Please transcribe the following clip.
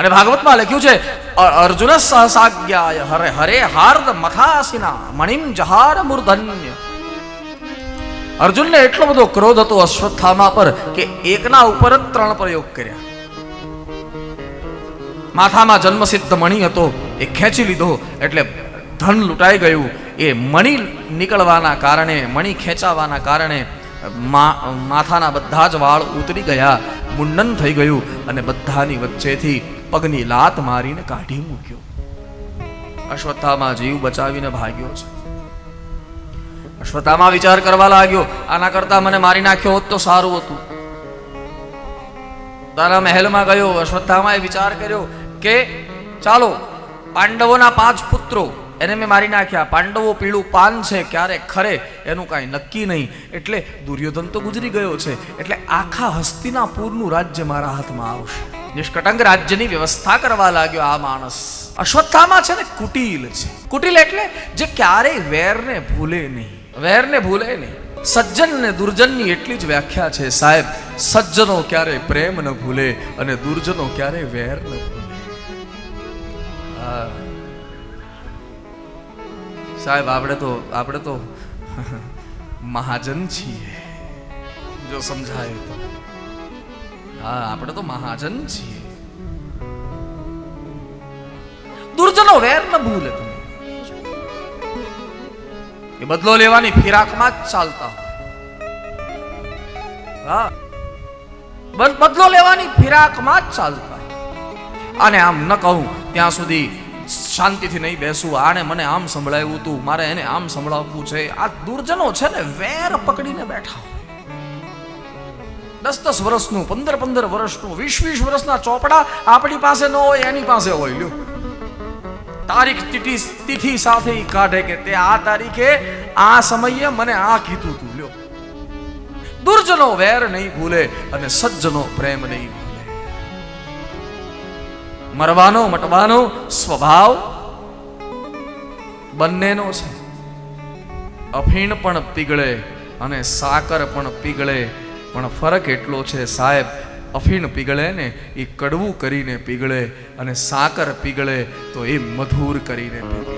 અને ભાગવતમાં લખ્યું છે અર્જુન સહસાજ્ઞાય હરે હરે હાર્દ મખાસિના મણિમ જહાર મૂર્ધન્ય. અર્જુનને એટલો બધો ક્રોધ હતો અશ્વત્થામા પર કે એકના ઉપર જ ત્રણ પ્રયોગ કર્યા. માથામાં જન્મસિદ્ધ મણિ હતો, એ ખેંચી લીધો, એટલે ધન લૂંટાઈ ગયું. એ મણી નીકળવાના કારણે, મણિ ખેંચાવાના કારણે માથાના બધા જ વાળ ઉતરી ગયા મુંડન થઈ ગયું અને બધાની વચ્ચેથી પગની લાત મારીને કાઢી મૂક્યો. અશ્વત્થામાં જીવ બચાવીને ભાગ્યો છે. અશ્વત્થામાં વિચાર કરવા લાગ્યો, આના કરતા મને મારી નાખ્યો હોત તો સારું હતું. તારા મહેલમાં ગયો, અશ્વત્થામાએ વિચાર કર્યો કે, ચાલો, પાંડવોના પાંચ પુત્રો, એને મેં મારી નાખ્યા. પાંડવો પીળું પાન છે, ક્યારે ખરે એનું કાંઈ નક્કી નહીં. એટલે દુર્યોધન તો ગુજરી ગયો છે. એટલે આખા હસ્તિનાપુરનું રાજ્ય મારા હાથમાં આવશે. નિષ્કટંગ રાજ્યની વ્યવસ્થા કરવા લાગ્યો આ માણસ. અશ્વત્થામાં છે ને કુટિલ છે. કુટિલ એટલે જે ક્યારેય વેરને ભૂલે નહીં. વેરને ભૂલે નહીં. સજ્જન ને દુર્જનની એટલી જ વ્યાખ્યા છે સાહેબ. સજ્જનો ક્યારે પ્રેમ ન ભૂલે અને દુર્જનો ક્યારે વેર ન ભૂલે. સાહેબ, આપણે તો આપણે તો મહાજન છીએ. જો સમજાય તો. હા, આપણે તો મહાજન છીએ. દુર્જનો વેર ન ભૂલે તમે. એ બદલો લેવાની ફિરાકમાં જ ચાલતા હા બદલો લેવાની ફિરાકમાં જ ચાલતા અને આમ ન કહું, ત્યાં સુધી શાંતિથી નહીં બેસું. આને મને આમ સંભળાવ્યું તું, મારે એને આમ સંભળાવવું છે. આ દુર્જનો છે ને, વેર પકડીને બેઠા દસ દસ વર્ષનું પંદર પંદર વર્ષનું વીસ વીસ વર્ષના ચોપડા આપણી પાસે ન હોય, એની પાસે હોય, લ્યો. તારીખ, તિથિ તિથિ સાથે કાઢે કે તે આ તારીખે, આ સમયે મને આ કીધું તું, લ્યો. દુર્જનો વેર નહીં ભૂલે અને સજ્જનો પ્રેમ નહીં ભૂલે. મરવાનો, મટવાનો સ્વભાવ બંનેનો છે. અફીણ પણ પીગળે અને સાકર પણ પીગળે પણ ફરક એટલો છે સાહેબ, અફીણ પીગળે ને એ કડવું કરીને પીગળે અને સાકર પીગળે તો એ મધુર કરીને પીગળે.